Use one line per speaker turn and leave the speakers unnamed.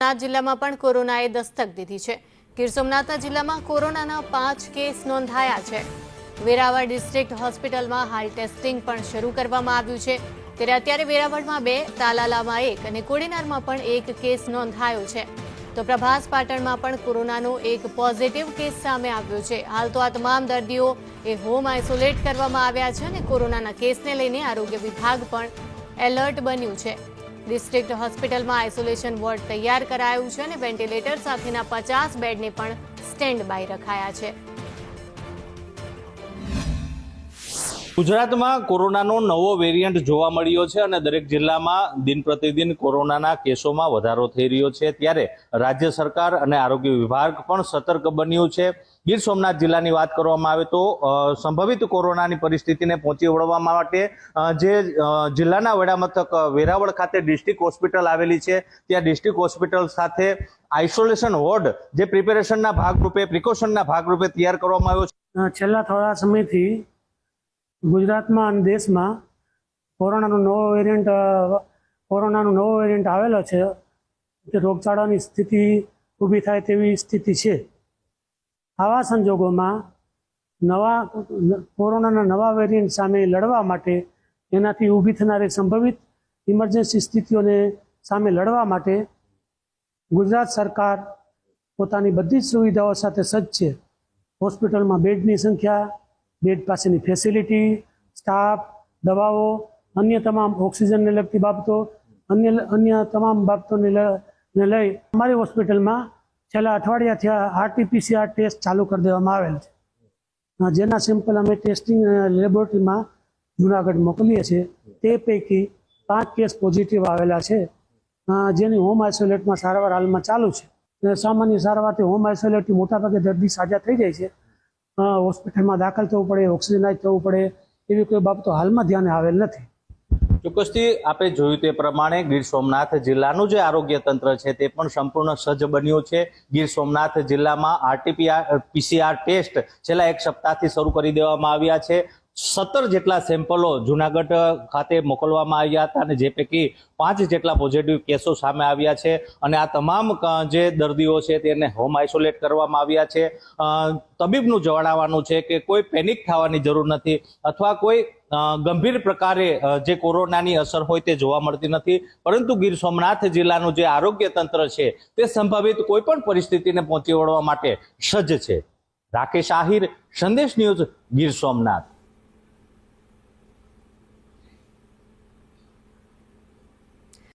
સોમનાથ જિલ્લામાં પણ કોરોનાએ દસ્તક દીધી છે. ગીર સોમનાથ જિલ્લામાં કોરોનાના પાંચ કેસ નોંધાયા છે. વેરાવળ ડિસ્ટ્રિક્ટ હોસ્પિટલમાં હાલ ટેસ્ટિંગ પણ શરૂ કરવામાં આવ્યું છે. ત્યારે અત્યારે વેરાવળમાં બે, તાલાલામાં એક અને કોડીનારમાં પણ એક કેસ નોંધાયો છે. તો પ્રભાસ પાટણમાં પણ કોરોનાનો એક પોઝિટિવ કેસ સામે આવ્યો છે. હાલ તો આ તમામ દર્દીઓ એ હોમ આઇસોલેટ કરવામાં આવ્યા છે અને કોરોનાના કેસને લઈને આરોગ્ય વિભાગ પણ એલર્ટ બન્યું છે. ડિસ્ટ્રિક્ટ હોસ્પિટલમાં આઇસોલેશન વોર્ડ તૈયાર કરાયું છે અને વેન્ટિલેટર સાથેના પચાસ બેડને પણ સ્ટેન્ડ બાય રખાયા છે.
ગુજરાતમાં કોરોનાનો નવો વેરિયન્ટ જોવા મળ્યો છે અને દરેક જિલ્લામાં દિન પ્રતિદિન કોરોનાના કેસોમાં વધારો થઈ રહ્યો છે. ત્યારે રાજ્ય સરકાર અને આરોગ્ય વિભાગ પણ સતર્ક બન્યું છે. ગીર સોમનાથ જિલ્લાની વાત કરવામાં આવે તો સંભવિત કોરોનાની પરિસ્થિતિને પહોંચી વળવા માટે જે જિલ્લાના વડામથક વેરાવળ ખાતે ડિસ્ટ્રિક્ટ હોસ્પિટલ આવેલી છે. ત્યાં ડિસ્ટ્રિક્ટ હોસ્પિટલ સાથે આઇસોલેશન વોર્ડ, જે પ્રિપેરેશનના ભાગરૂપે, પ્રિકોશનના ભાગરૂપે તૈયાર કરવામાં આવ્યો છે.
છેલ્લા થોડા સમયથી ગુજરાતમાં અને દેશમાં કોરોનાનો નવો વેરિયન્ટ કોરોનાનો નવો વેરિયન્ટ આવેલો છે તે રોગચાળાની સ્થિતિ ઊભી થાય તેવી સ્થિતિ છે. આવા સંજોગોમાં નવા, કોરોનાના નવા વેરિયન્ટ સામે લડવા માટે, એનાથી ઊભી થનારી સંભવિત ઇમરજન્સી સ્થિતિઓને સામે લડવા માટે ગુજરાત સરકાર પોતાની બધી જ સુવિધાઓ સાથે સજ્જ છે. હોસ્પિટલમાં બેડની સંખ્યા બેડ પાસેની ફેસિલિટી સ્ટાફ દવાઓ, અન્ય તમામ ઓક્સિજનને લગતી બાબતો, અન્ય અન્ય તમામ બાબતોને લઈ અમારી હોસ્પિટલમાં છેલ્લા અઠવાડિયાથી આરટીપીસીઆર ટેસ્ટ ચાલુ કરી દેવામાં આવેલ છે. જેના સેમ્પલ અમે ટેસ્ટિંગ લેબોરેટરીમાં જુનાગઢ મોકલીએ છીએ. તે પૈકી પાંચ કેસ પોઝિટિવ આવેલા છે. જેની હોમ આઇસોલેટમાં સારવાર હાલમાં ચાલુ છે. સામાન્ય સારવારથી હોમ આઇસોલેટથી મોટાભાગે દર્દી સાજા થઈ જાય છે. હોસ્પિટલમાં દાખલ થવું પડે ઓક્સિજનાઇઝ થવું પડે, એવી કોઈ બાબતો હાલમાં ધ્યાને આવેલ નથી.
ચોક્કસથી આપે જોયું તે પ્રમાણે ગીર સોમનાથ જિલ્લાનું જે આરોગ્ય તંત્ર છે તે પણ સંપૂર્ણ સજ્જ બન્યું છે. ગીર સોમનાથ જિલ્લામાં આરટીપીઆર પીસીઆર ટેસ્ટ છેલ્લા એક સપ્તાહથી શરૂ કરી દેવામાં આવ્યા છે. સત્તર જેટલા સેમ્પલો જુનાગઢ ખાતે મોકલવામાં આવ્યા હતા અને જે પૈકી પાંચ જેટલા પોઝિટિવ કેસો સામે આવ્યા છે. અને આ તમામ જે દર્દીઓ છે તેને હોમ આઇસોલેટ કરવામાં આવ્યા છે. તબીબનું જણાવવાનું છે કે કોઈ પેનિક થવાની જરૂર નથી અથવા કોઈ ગંભીર પ્રકારે જે કોરોનાની અસર હોય તે જોવા મળતી નથી. પરંતુ ગીર સોમનાથ જિલ્લાનું જે આરોગ્ય તંત્ર છે તે સંભવિત કોઈ પણ પરિસ્થિતિને પહોંચી વળવા માટે સજ્જ છે. રાકેશ આહિર, સંદેશ ન્યૂઝ ગીર સોમનાથ.